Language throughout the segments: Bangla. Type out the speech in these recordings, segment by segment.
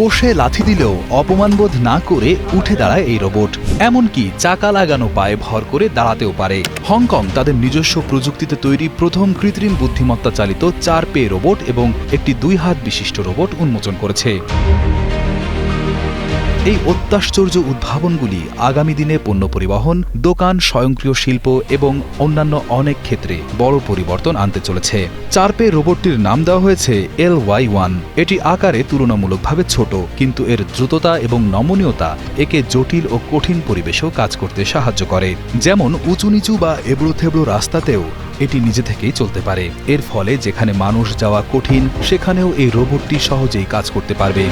কোষে লাথি দিলেও অপমানবোধ না করে উঠে দাঁড়ায় এই রোবট। এমনকি চাকা লাগানো পায়ে ভর করে দাঁড়াতেও পারে। হংকং তাদের নিজস্ব প্রযুক্তিতে তৈরি প্রথম কৃত্রিম বুদ্ধিমত্তা চালিত চার পে রোবট এবং একটি দুই হাত বিশিষ্ট রোবট উন্মোচন করেছে। এই অত্যাশ্চর্য উদ্ভাবনগুলি আগামী দিনে পণ্য পরিবহন, দোকান, স্বয়ংক্রিয় শিল্প এবং অন্যান্য অনেক ক্ষেত্রে বড় পরিবর্তন আনতে চলেছে। চারপে রোবটটির নাম দেওয়া হয়েছে এল ওয়াই ওয়ান। এটি আকারে তুলনামূলকভাবে ছোট, কিন্তু এর দ্রুততা এবং নমনীয়তা একে জটিল ও কঠিন পরিবেশেও কাজ করতে সাহায্য করে। যেমন উঁচু নিচু বা এবড়ো থেবড়ো রাস্তাতেও এটি নিজে থেকেই চলতে পারে। এর ফলে যেখানে মানুষ যাওয়া কঠিন, সেখানেও এই রোবটটি সহজেই কাজ করতে পারবে।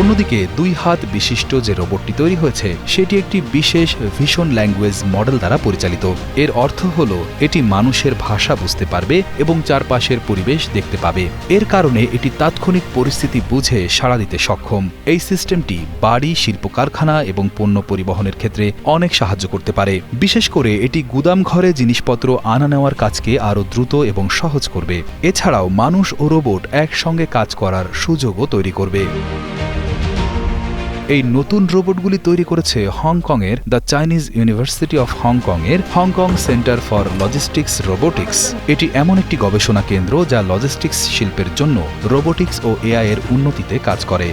অন্যদিকে দুই হাত বিশিষ্ট যে রোবটটি তৈরি হয়েছে, সেটি একটি বিশেষ ভিশন ল্যাঙ্গুয়েজ মডেল দ্বারা পরিচালিত। এর অর্থ হল, এটি মানুষের ভাষা বুঝতে পারবে এবং চারপাশের পরিবেশ দেখতে পাবে। এর কারণে এটি তাৎক্ষণিক পরিস্থিতি বুঝে সাড়া দিতে সক্ষম। এই সিস্টেমটি বাড়ি শিল্প কারখানা এবং পণ্য পরিবহনের ক্ষেত্রে অনেক সাহায্য করতে পারে। বিশেষ করে এটি গুদাম ঘরে জিনিসপত্র আনা নেওয়ার কাজকে আরও দ্রুত এবং সহজ করবে। এছাড়াও মানুষ ও রোবট একসঙ্গে কাজ করার সুযোগও তৈরি করবে। এই নতুন রোবটগুলি তৈরি করেছে হংকংয়ের দ্য চাইনিজ ইউনিভার্সিটি অফ হংকংয়ের Hong Kong centre for logistics robotics. এটি এমন একটি গবেষণা কেন্দ্র যা লজিস্টিক্স শিল্পের জন্য রোবোটিক্স ও এআই এর উন্নতিতে কাজ করে।